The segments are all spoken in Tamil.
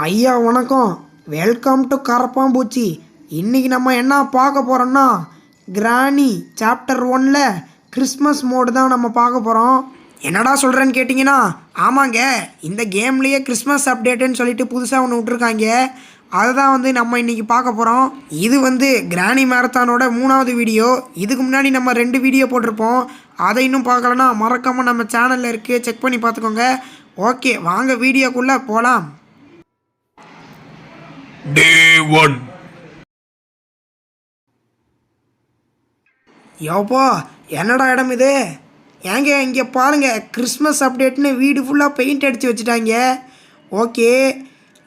ஐயா வணக்கம். வெல்கம் டு கரப்பாம்பூச்சி இன்னைக்கு நம்ம என்ன பார்க்க போகிறோம்னா கிராணி சாப்டர் ஒன்ல கிறிஸ்மஸ் மோடு தான் நம்ம பார்க்க போகிறோம் என்னடா சொல்கிறேன்னு கேட்டிங்கன்னா ஆமாங்க. இந்த கேம்லேயே கிறிஸ்மஸ் அப்டேட்டுன்னு சொல்லிட்டு புதுசாக ஒன்று விட்ருக்காங்க அதை தான் வந்து நம்ம இன்றைக்கி பார்க்க போகிறோம் இது வந்து கிராணி மேரத்தானோட மூணாவது வீடியோ இதுக்கு முன்னாடி நம்ம ரெண்டு வீடியோ போட்டிருப்போம். அதை இன்னும் பார்க்கலன்னா மறக்காமல் நம்ம சேனலில் இருக்குது செக் பண்ணி பார்த்துக்கோங்க. ஓகே வாங்க வீடியோக்குள்ளே போகலாம் Day 1. யோப்பா என்னடா இடம் இது? ஏங்க இங்கே பாருங்க கிறிஸ்மஸ் அப்டேட்னு வீடு ஃபுல்லாக பெயிண்ட் அடித்து வச்சுட்டாங்க. ஓகே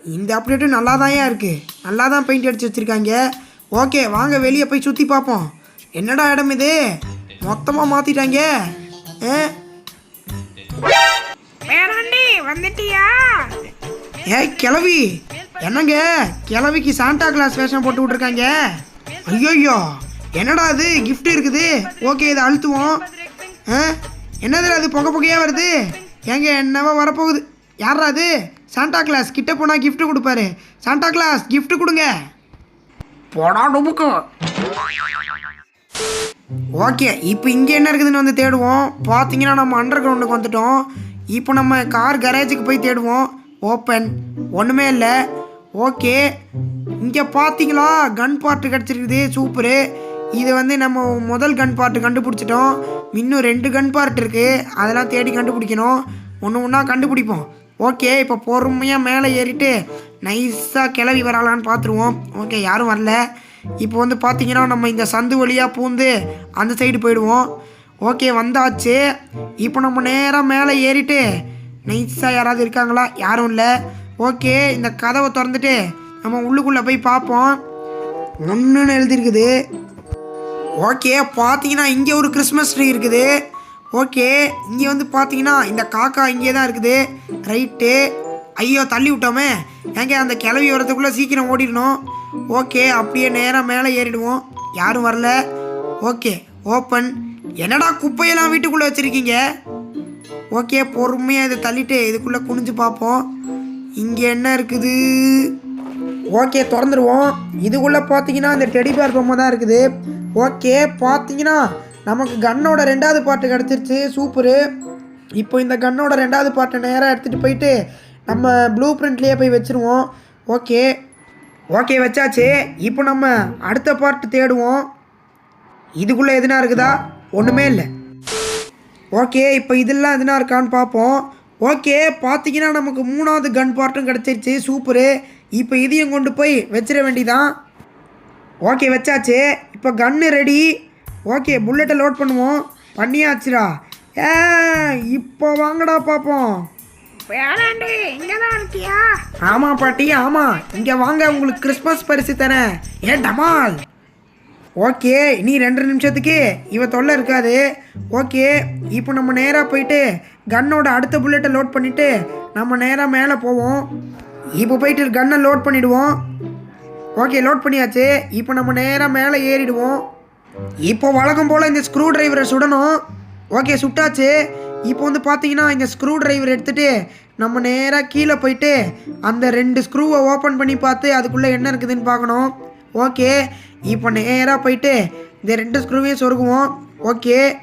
இந்த அப்டேட்டும் நல்லா தான் இருக்குது நல்லா தான் பெயிண்ட் அடித்து வச்சுருக்காங்க. ஓகே வாங்க வெளியே போய் சுற்றி பார்ப்போம். என்னடா இடம் இது? மொத்தமாக மாற்றிட்டாங்க ஏய் கிளவி என்னங்க கிளவிக்கு சாண்டா கிளாஸ் வேஷம் போட்டு விட்ருக்காங்க ஐயோய்யோ என்னடா அது gift இருக்குது. ஓகே இதை அழுத்துவோம். ஆ? என்னது அது புகை புகையாக வருது? ஏங்க என்னவோ வரப்போகுது. யாரா அது சாண்டா கிளாஸ் கிட்ட போனால் gift கொடுப்பாரு. சாண்டா கிளாஸ் gift கொடுங்க. போடா டுபுக்கு ஓகே இப்போ இங்கே என்ன இருக்குதுன்னு வந்து தேடுவோம். பார்த்தீங்கன்னா நம்ம அண்டர் கிரவுண்டுக்கு வந்துட்டோம். இப்போ நம்ம கார் கரேஜுக்கு போய் தேடுவோம். ஓப்பன் ஒன்றுமே இல்லை. ஓகே. இங்கே பார்த்தீங்களா கன் பார்ட்டு கிடச்சிருக்குது. சூப்பரு. இது வந்து நம்ம முதல் கன் பார்ட்டு கண்டுபிடிச்சிட்டோம். இன்னும் ரெண்டு கன் பார்ட் இருக்குது அதெல்லாம் தேடி கண்டுபிடிக்கணும். ஒன்று ஒன்றா கண்டுபிடிப்போம். ஓகே இப்போ பொறுமையாக மேலே ஏறிட்டு நைஸாக கிளவி வரலான்னு பார்த்துருவோம் ஓகே யாரும் வரல. இப்போ வந்து பார்த்தீங்கன்னா நம்ம இந்த சந்து வழியாக பூந்து அந்த சைடு போயிடுவோம். ஓகே வந்தாச்சு. இப்போ நம்ம நேராக மேலே ஏறிட்டு நைஸாக யாராவது இருக்காங்களா? யாரும் இல்லை. ஓகே இந்த கதவை திறந்துட்டு நம்ம உள்ளுக்குள்ளே போய் பார்ப்போம். ஒன்றுன்னு எழுதியிருக்குது ஓகே பார்த்தீங்கன்னா இங்கே ஒரு கிறிஸ்மஸ் ட்ரீ இருக்குது. ஓகே இங்கே வந்து பார்த்தீங்கன்னா இந்த காக்கா இங்கே தான் இருக்குது. ரைட்டு. ஐயோ தள்ளி விட்டோமே. ஏங்க அந்த கிளவி வரதுக்குள்ளே சீக்கிரம் ஓடிடணும். ஓகே அப்படியே நேராக மேலே ஏறிடுவோம். யாரும் வரல. Okay open. என்னடா குப்பையெல்லாம் வீட்டுக்குள்ளே வச்சுருக்கீங்க? ஓகே பொறுமையாக இதை தள்ளிட்டு இதுக்குள்ளே குனிஞ்சு பார்ப்போம். இங்கே என்ன இருக்குது? ஓகே திறந்துருவோம். இதுக்குள்ளே பார்த்தீங்கன்னா இந்த டெடி பேர் பொம்மை தான் இருக்குது. ஓகே பார்த்தீங்கன்னா நமக்கு கன்னோட ரெண்டாவது பாட்டு கிடச்சிருச்சு. சூப்பரு இப்போ இந்த கன்னோட ரெண்டாவது பாட்டை நேராக எடுத்துகிட்டு போயிட்டு நம்ம ப்ளூ பிரிண்ட்லேயே போய் வச்சுருவோம். ஓகே ஓகே வச்சாச்சு. இப்போ நம்ம அடுத்த பாட்டு தேடுவோம். இதுக்குள்ளே எதுனா இருக்குதா? ஒன்றுமே இல்லை. ஓகே இப்போ இதெல்லாம் எதுனா இருக்கான்னு பார்ப்போம் ஓகே பார்த்தீங்கன்னா நமக்கு மூணாவது கன் பார்ட்டும் கிடச்சிருச்சு. சூப்பரு. இப்போ இதையும் கொண்டு போய் வச்சிட வேண்டியதான் ஓகே வச்சாச்சு. இப்போ கன்னு ரெடி ஓகே புல்லட்டை லோட் பண்ணுவோம். பண்ணியாச்சுடா. ஏ இப்போ வாங்கடா பார்ப்போம் இங்கதான் இருக்கியா? ஆமாம் பாட்டி ஆமாம் இங்கே வாங்க உங்களுக்கு கிறிஸ்மஸ் பரிசு தரேன். ஏன் டமால். ஓகே நீ ரெண்டு நிமிஷத்துக்கு இவ தொல்லை இருக்காது. ஓகே இப்போ நம்ம நேராக போயிட்டு கன்னோட அடுத்த புல்லட்டை லோட் பண்ணிவிட்டு நம்ம நேராக மேலே போவோம். இப்போ போயிட்டு கன்னை லோட் பண்ணிவிடுவோம் ஓகே லோட் பண்ணியாச்சு. இப்போ நம்ம நேராக மேலே ஏறிடுவோம். இப்போ வழக்கம் போல் இந்த ஸ்க்ரூ டிரைவரை சுடணும். ஓகே சுட்டாச்சு. இப்போ வந்து பார்த்தீங்கன்னா இந்த ஸ்க்ரூ டிரைவர் எடுத்துகிட்டு நம்ம நேராக கீழே போயிட்டு அந்த ரெண்டு ஸ்க்ரூவை ஓப்பன் பண்ணி பார்த்து அதுக்குள்ளே என்ன இருக்குதுன்னு பார்க்கணும். ஓகே இப்போ நேராக போயிட்டு? இந்த ரெண்டு ஸ்க்ரூவையும் சொருகுவோம். ஓகே.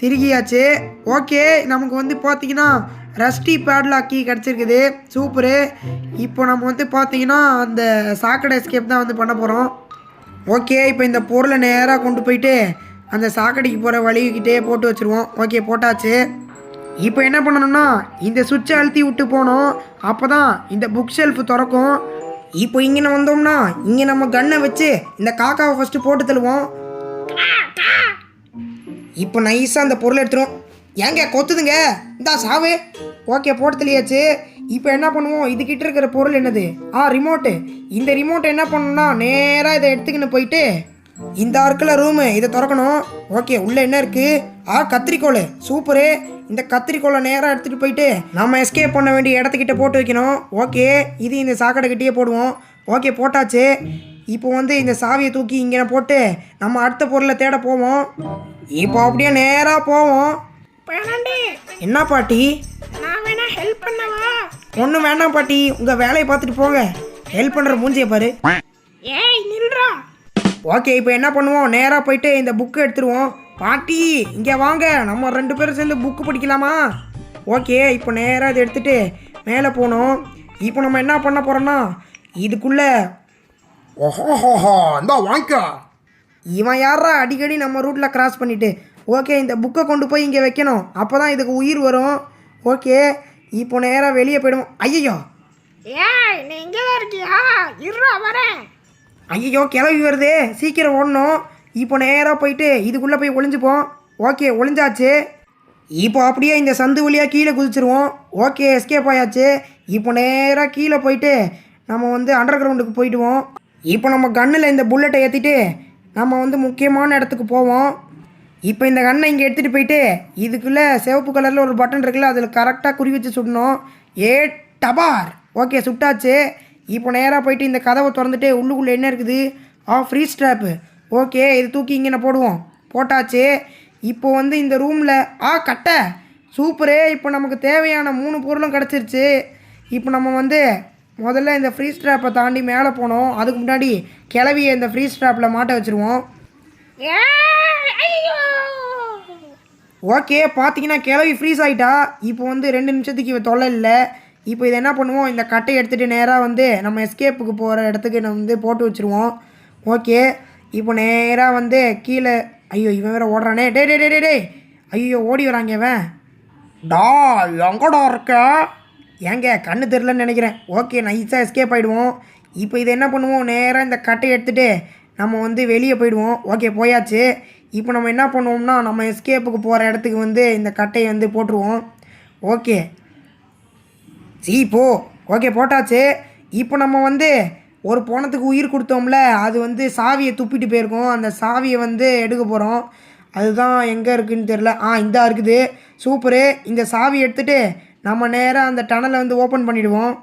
திருகியாச்சு. ஓகே. நமக்கு வந்து பார்த்தீங்கன்னா ரஸ்டி பேட்லாக் கீ கிடச்சிருக்குது. சூப்பரு. இப்போ நம்ம வந்து பார்த்தீங்கன்னா அந்த சாக்கடை எஸ்கேப் தான் வந்து பண்ண போகிறோம் ஓகே. இப்போ இந்த பொருளை நேராக கொண்டு போயிட்டு அந்த சாக்கடைக்கு போகிற வழிகிட்டே போட்டு வச்சுருவோம். ஓகே போட்டாச்சு. இப்போ என்ன பண்ணணும்னா இந்த சுவிட்சை அழுத்தி விட்டு போனோம். அப்போ தான் இந்த புக் ஷெல்ஃப் திறக்கும். இப்போ இங்கே வந்தோம்னா இங்கே நம்ம கன்னை வச்சு இந்த காக்காவை ஃபஸ்ட்டு போட்டு தள்ளுவோம். இப்போ நைஸாக அந்த பொருளை எடுத்துரும் ஏங்க கொத்துதுங்க. இந்தா சாவு. ஓகே போட்டு தெளியாச்சு இப்போ என்ன பண்ணுவோம்? இதுக்கிட்ட இருக்கிற பொருள் என்னது? ஆ ரிமோட்டு இந்த ரிமோட்டை என்ன பண்ணணும்னா நேராக இதை எடுத்துக்கின்னு போயிட்டு இந்த ஆர்க்கில் ரூமு இதை திறக்கணும். ஓகே உள்ளே என்ன இருக்குது ஆ கத்திரிக்கோள். சூப்பரு. இந்த கத்திரிக்கோலை நேராக எடுத்துகிட்டு போயிட்டு நம்ம எஸ்கேப் பண்ண வேண்டிய இடத்துக்கிட்ட போட்டு வைக்கணும். ஓகே இது இந்த சாக்கடை கிட்டேயே போடுவோம். ஓகே போட்டாச்சு. இப்போ வந்து இந்த சாவியை தூக்கி இங்கே போட்டு நம்ம அடுத்த பொருளை தேட போவோம். இப்போ அப்படியே நேராக போவோம். என்ன பாட்டி? ஒன்றும் வேண்டாம் பாட்டி. உங்கள் வேலையை பார்த்துட்டு போங்க. ஹெல்ப் பண்ணுற மூஞ்சியை பாரு. ஏய் நில்றா. ஓகே இப்போ என்ன பண்ணுவோம்? நேராக போயிட்டு இந்த புக்கை எடுத்துருவோம். பாட்டி இங்கே வாங்க. நம்ம ரெண்டு பேரும் சேர்ந்து புக்கு படிக்கலாமா? ஓகே இப்போ நேராக இதை எடுத்துட்டு மேலே போனோம் இப்போ நம்ம என்ன பண்ண போகிறோன்னா இதுக்குள்ளே ஓஹோஹோஹோ இந்த வாங்கிக்கோ இவன் யாரா அடிக்கடி நம்ம ரூட்டில் கிராஸ் பண்ணிட்டு. ஓகே இந்த புக்கை கொண்டு போய் இங்கே வைக்கணும். அப்போ தான் இதுக்கு உயிர் வரும். ஓகே இப்போ நேராக வெளியே போயிடுவோம். ஐயோ ஏய் நீ இங்கே தான் இருக்கியா? இருறா வரேன். ஐயோ கிளம்பி வருது. சீக்கிரம் ஓடணும். இப்போ நேராக போயிட்டு இதுக்குள்ளே போய் ஒளிஞ்சுப்போம். ஓகே ஒளிஞ்சாச்சு. இப்போ அப்படியே இந்த சந்து வழியாக கீழே குதிச்சிருவோம். ஓகே எஸ்கேப் ஆயாச்சு. இப்போ நேராக கீழே போயிட்டு நம்ம வந்து அண்டர் கிரவுண்டுக்கு போயிடுவோம். இப்போ நம்ம கன்னில் இந்த புல்லட்டை ஏற்றிட்டு நம்ம வந்து முக்கியமான இடத்துக்கு போவோம். இப்போ இந்த கண்ணை இங்கே எடுத்துகிட்டு போயிட்டு இதுக்குள்ளே சிவப்பு கலரில் ஒரு பட்டன் இருக்குல்ல அதில் கரெக்டாக குறி வச்சு சுடணும் ஏ டபார். ஓகே சுட்டாச்சு. இப்போ நேராக போயிட்டு இந்த கதவை திறந்துட்டு உள்ளுக்குள்ளே என்ன இருக்குது? ஆ ஃப்ரீ ஸ்ட்ராப்பு ஓகே இது தூக்கி இங்கே போடுவோம். போட்டாச்சு. இப்போ வந்து இந்த ரூமில் ஆ கட்டை. சூப்பரு இப்போ நமக்கு தேவையான மூணு பொருளும் கிடச்சிருச்சு. இப்போ நம்ம வந்து முதல்ல இந்த ஃப்ரீ ஸ்ட்ராப்பை தாண்டி மேலே போனோம். அதுக்கு முன்னாடி கிளவியை இந்த ஃப்ரீ ஸ்ட்ராப்பில் மாட்ட வச்சுருவோம். ஓகே பார்த்தீங்கன்னா கிளவி ஃப்ரீஸ் ஆகிட்டா இப்போ வந்து ரெண்டு நிமிஷத்துக்கு இவ தொல்லை இல்லை. இப்போ இதை என்ன பண்ணுவோம்? இந்த கட்டையை எடுத்துகிட்டு நேராக வந்து நம்ம எஸ்கேப்புக்கு போகிற இடத்துக்கு நம்ம வந்து போட்டு வச்சுருவோம். ஓகே. இப்போ நேராக வந்து கீழே ஐயோ இவன் வேற ஓடுறானே. டே டே டே டே டே ஐயோ ஓடி வராங்க இவன். டா எங்கடா இருக்க? ஏங்க கண்ணு தெரிலன்னு நினைக்கிறேன். ஓகே நைஸாக எஸ்கேப் ஆகிடுவோம் இப்போ இதை என்ன பண்ணுவோம்? நேராக இந்த கட்டையை எடுத்துகிட்டு நம்ம வந்து வெளியே போயிடுவோம். ஓகே போயாச்சு. இப்போ நம்ம என்ன பண்ணுவோம்னா நம்ம எஸ்கேப்புக்கு போகிற இடத்துக்கு வந்து இந்த கட்டையை வந்து போட்டுருவோம். ஓகே. சீ போ. ஓகே போட்டாச்சு. இப்போ நம்ம வந்து ஒரு போனத்துக்கு உயிர் கொடுத்தோம்ல அது வந்து சாவியை துப்பிட்டு போயிருக்கோம். அந்த சாவியை வந்து எடுக்க போகிறோம் அதுதான் எங்கே இருக்குதுன்னு தெரில ஆ இந்தா இருக்குது. சூப்பரு. இந்த சாவி எடுத்துகிட்டு நம்ம நேராக அந்த டனலை வந்து ஓப்பன் பண்ணிவிடுவோம்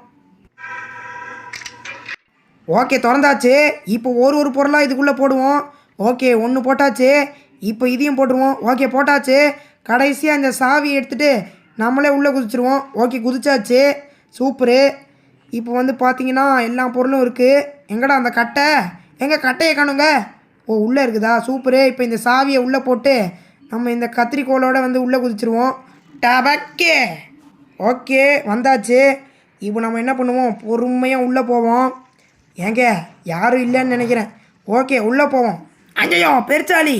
ஓகே திறந்தாச்சு. இப்போ ஒரு ஒரு பொருளாக இதுக்குள்ளே போடுவோம். ஓகே ஒன்று போட்டாச்சு. இப்போ இதையும் போட்டுருவோம். ஓகே போட்டாச்சு. கடைசியாக இந்த சாவியை எடுத்துகிட்டு நம்மளே உள்ளே குதிச்சிருவோம். ஓகே குதிச்சாச்சு. சூப்பரு. இப்போ வந்து பார்த்தீங்கன்னா எல்லா பொருளும் இருக்குது எங்கடா அந்த கட்டை? எங்கே கட்டையை காணுங்க? ஓ உள்ளே இருக்குதா? சூப்பரு. இப்போ இந்த சாவியை உள்ளே போட்டு நம்ம இந்த கத்திரிக்கோலோட வந்து உள்ளே குதிச்சிருவோம். டபக்கே. ஓகே வந்தாச்சு. இப்போ நம்ம என்ன பண்ணுவோம்? பொறுமையாக உள்ளே போவோம். ஏங்க யாரும் இல்லைன்னு நினைக்கிறேன். ஓகே உள்ளே போவோம். அங்கேயோ பெருச்சாளி.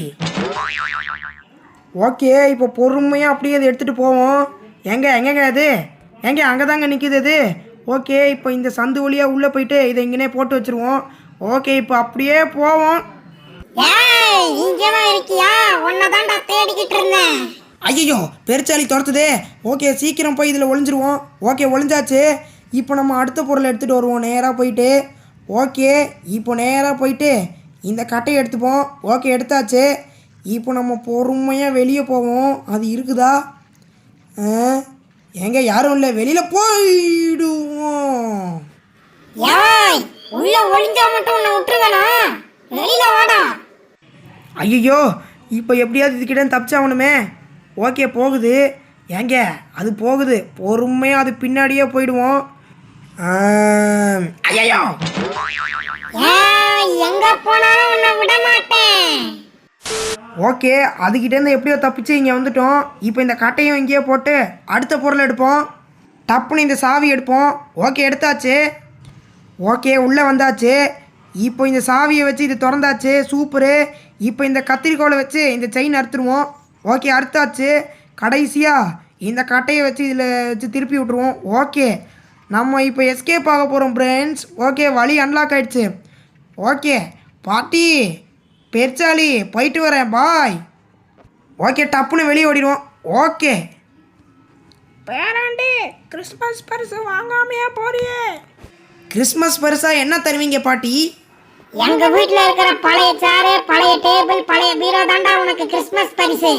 ஓகே இப்போ பொறுமையாக அப்படியே அதை எடுத்துகிட்டு போவோம். எங்கே எங்கேங்க அது எங்கே அங்கே தாங்க நிற்கிது அது ஓகே இப்போ இந்த சந்து வழியாக உள்ளே போயிட்டு இதை இங்கனே போட்டு வச்சுருவோம். ஓகே இப்போ அப்படியே போவோம். ஐயோ பெருச்சாளி துரத்துதே. ஓகே சீக்கிரம் போய் இதில் ஒளிஞ்சிருவோம். ஓகே ஒளிஞ்சாச்சு. இப்போ நம்ம அடுத்த பொருளை எடுத்துகிட்டு வருவோம் நேராக போயிட்டு. ஓகே இப்போ நேராக போயிட்டு இந்த கட்டையை எடுத்துப்போம். ஓகே எடுத்தாச்சு. இப்போ நம்ம பொறுமையாக வெளியே போவோம். அது இருக்குதா? ஆ, எங்க யாரும் இல்லை. வெளியில் போயிடுவோம். ஏய் உள்ள ஒளிஞ்சா மட்டும் உன்னை விட்டுருவேனா? வெளியில வாடா. ஐயோ இப்போ எப்படியாவது இதுக்கிட்ட தப்பிச்சாகணுமே. ஓகே போகுது. ஏங்க அது போகுது. பொறுமையாக அது பின்னாடியே போயிடுவோம். ஐயோ ஏய் எங்க போனாலும் உன்னை விட மாட்டேன். ஓகே அதுக்கிட்டேருந்து எப்படியோ தப்பிச்சு இங்கே வந்துட்டோம். இப்போ இந்த கட்டையும் இங்கேயே போட்டு அடுத்த பொருள் எடுப்போம். டப்புன்னு இந்த சாவி எடுப்போம். ஓகே எடுத்தாச்சு. ஓகே உள்ளே வந்தாச்சு. இப்போ இந்த சாவியை வச்சு இது திறந்தாச்சு. சூப்பரு. இப்போ இந்த கத்திரிக்கோலை வச்சு இந்த செயின் அறுத்துருவோம். ஓகே அறுத்தாச்சு. கடைசியாக இந்த கட்டையை வச்சு இதில் வச்சு திருப்பி விட்ருவோம் ஓகே நம்ம இப்போ எஸ்கேப் ஆக போகிறோம் ஃப்ரெண்ட்ஸ் ஓகே வழி அன்லாக் ஆகிடுச்சு ஓகே பாட்டி. பெருச்சாலி போயிட்டு வரேன் பாய். ஓகே டப்புன்னு வெளியே ஓடிடுவோம். ஓகே. பேராண்டி கிறிஸ்மஸ் பரிசு வாங்காமையா போறியே. கிறிஸ்மஸ் பரிசாக என்ன தருவீங்க பாட்டி? எங்க வீட்ல இருக்கிற பழைய சேரு பழைய டேபிள் பழைய பீரோ தான்டா உனக்கு கிறிஸ்மஸ் பரிசு.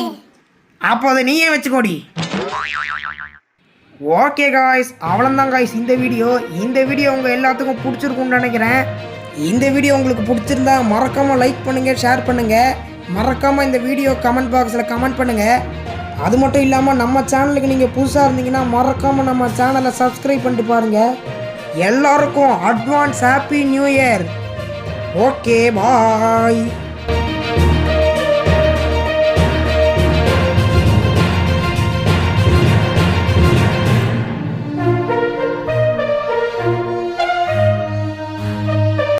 அப்போ அதை நீயே வச்சுக்கோடி. ஓகே காய்ஸ் அவ்வளோதான் காய்ஸ் இந்த வீடியோ இந்த வீடியோ உங்கள் எல்லாத்துக்கும் பிடிச்சிருக்கும்னு நினைக்கிறேன். இந்த வீடியோ உங்களுக்கு பிடிச்சிருந்தா மறக்காமல் லைக் பண்ணுங்கள் ஷேர் பண்ணுங்கள் மறக்காமல் இந்த வீடியோ கமெண்ட் பாக்ஸில் கமெண்ட் பண்ணுங்கள் அது மட்டும் இல்லாமல் நம்ம சேனலுக்கு நீங்கள் புதுசாக இருந்தீங்கன்னா மறக்காமல் நம்ம சேனலை சப்ஸ்கிரைப் பண்ணிட்டு பாருங்கள் எல்லாருக்கும் advance happy new year okay bye